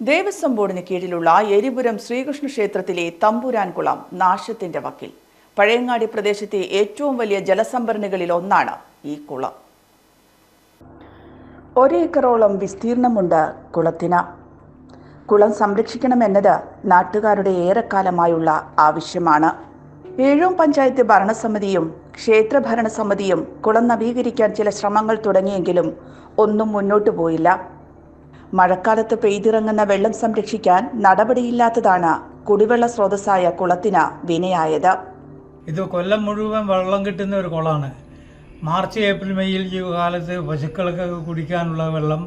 ദേവസ്വം ബോർഡിന് കീഴിലുള്ള എരിപുരം ശ്രീകൃഷ്ണ ക്ഷേത്രത്തിലെ തമ്പുരാൻകുളം നാശത്തിന്റെ വക്കിൽ. പഴയങ്ങാടി പ്രദേശത്തെ ഏറ്റവും വലിയ ജലസംഭരണികളിൽ ഒന്നാണ് ഈ കുളം. ഒരേക്കറോളം വിസ്തീർണമുണ്ട് കുളത്തിന്. കുളം സംരക്ഷിക്കണമെന്നത് നാട്ടുകാരുടെ ഏറെക്കാലമായുള്ള ആവശ്യമാണ്. ഏഴോം പഞ്ചായത്ത് ഭരണസമിതിയും ക്ഷേത്ര ഭരണസമിതിയും കുളം നവീകരിക്കാൻ ചില ശ്രമങ്ങൾ തുടങ്ങിയെങ്കിലും ഒന്നും മുന്നോട്ടു പോയില്ല. മഴക്കാലത്ത് പെയ്തിറങ്ങുന്ന വെള്ളം സംരക്ഷിക്കാൻ നടപടിയില്ലാത്തതാണ് കുടിവെള്ള സ്രോതസ്സായ കുളത്തിന് വിനയായത്. ഇത് കൊല്ലം മുഴുവൻ വെള്ളം കിട്ടുന്ന ഒരു കുളമാണ്. മാർച്ച് ഏപ്രിൽ മെയ്യിൽ കാലത്ത് പശുക്കൾക്ക് കുടിക്കാനുള്ള വെള്ളം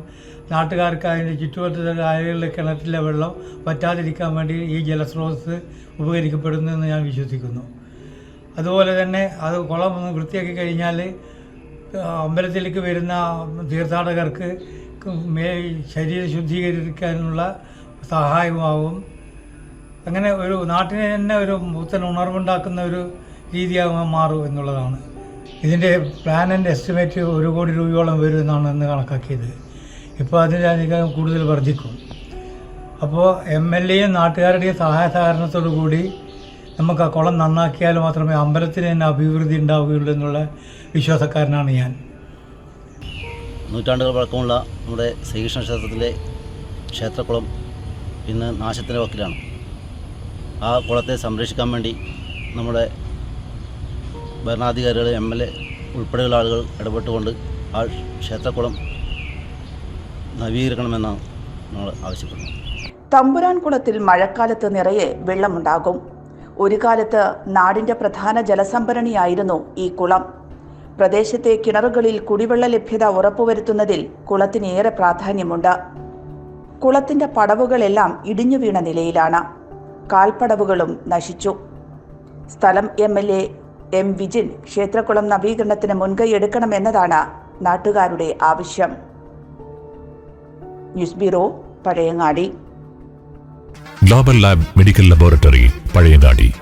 നാട്ടുകാർക്ക് അതിന്റെ ചുറ്റുവട്ടത്തെ ആളുകളിലെ കിണറ്റിലെ വെള്ളം പറ്റാതിരിക്കാൻ വേണ്ടി ഈ ജലസ്രോതസ് ഉപകരിക്കപ്പെടുന്നു എന്ന് ഞാൻ വിശ്വസിക്കുന്നു. അതുപോലെ തന്നെ അത് കുളം ഒന്ന് വൃത്തിയാക്കി കഴിഞ്ഞാൽ അമ്പലത്തിലേക്ക് വരുന്ന തീർത്ഥാടകർക്ക് മേ ശരീരം ശുദ്ധീകരിക്കാനുള്ള സഹായമാവും. അങ്ങനെ ഒരു നാട്ടിനെ തന്നെ ഒരു പുത്തൻ ഉണർവുണ്ടാക്കുന്ന ഒരു രീതിയാകുമ്പോൾ മാറും എന്നുള്ളതാണ്. ഇതിന്റെ പ്ലാൻ ആൻഡ് എസ്റ്റിമേറ്റ് ഒരു കോടി രൂപയോളം വരും എന്നാണ് ഇന്ന് കണക്കാക്കിയത്. ഇപ്പോൾ അതിലധികം കൂടുതൽ വർദ്ധിക്കും. അപ്പോൾ എം എൽ എയും നാട്ടുകാരുടെയും സഹായ സഹകരണത്തോടു കൂടി നമുക്ക് ആ കുളം നന്നാക്കിയാൽ മാത്രമേ അമ്പലത്തിന് തന്നെ അഭിവൃദ്ധി ഉണ്ടാവുകയുള്ളൂ എന്നുള്ള വിശ്വാസക്കാരനാണ് ഞാൻ. നൂറ്റാണ്ടുകൾ പഴക്കമുള്ള നമ്മുടെ ശ്രീകൃഷ്ണ ക്ഷേത്രത്തിലെ ക്ഷേത്രക്കുളം ഇന്ന് നാശത്തിന്റെ വക്കിലാണ്. ആ കുളത്തെ സംരക്ഷിക്കാൻ വേണ്ടി നമ്മുടെ ഭരണാധികാരികൾ എം എൽ എ ഉൾപ്പെടെയുള്ള ആളുകൾ ഇടപെട്ടുകൊണ്ട് ആ ക്ഷേത്രക്കുളം നവീകരിക്കണമെന്നാണ് നമ്മൾ ആവശ്യപ്പെടുന്നത്. തമ്പുരാൻ കുളത്തിൽ മഴക്കാലത്ത് നിറയെ വെള്ളമുണ്ടാകും. ഒരു കാലത്ത് നാടിന്റെ പ്രധാന ജലസംഭരണിയായിരുന്നു ഈ കുളം. പ്രദേശത്തെ കിണറുകളിൽ കുടിവെള്ള ലഭ്യത ഉറപ്പുവരുത്തുന്നതിൽ കുളത്തിന് ഏറെ പ്രാധാന്യമുണ്ട്. കുളത്തിന്റെ പടവുകളെല്ലാം ഇടിഞ്ഞു വീണ നിലയിലാണ്. കാൽപടവുകളും നശിച്ചു. സ്ഥലം M L A M Vijin ക്ഷേത്രക്കുളം നവീകരണത്തിന് മുൻകൈ എടുക്കണമെന്നതാണ് നാട്ടുകാരുടെ ആവശ്യം. News bureau Pazhayangadi. Global Lab medical laboratory Pazhayangadi.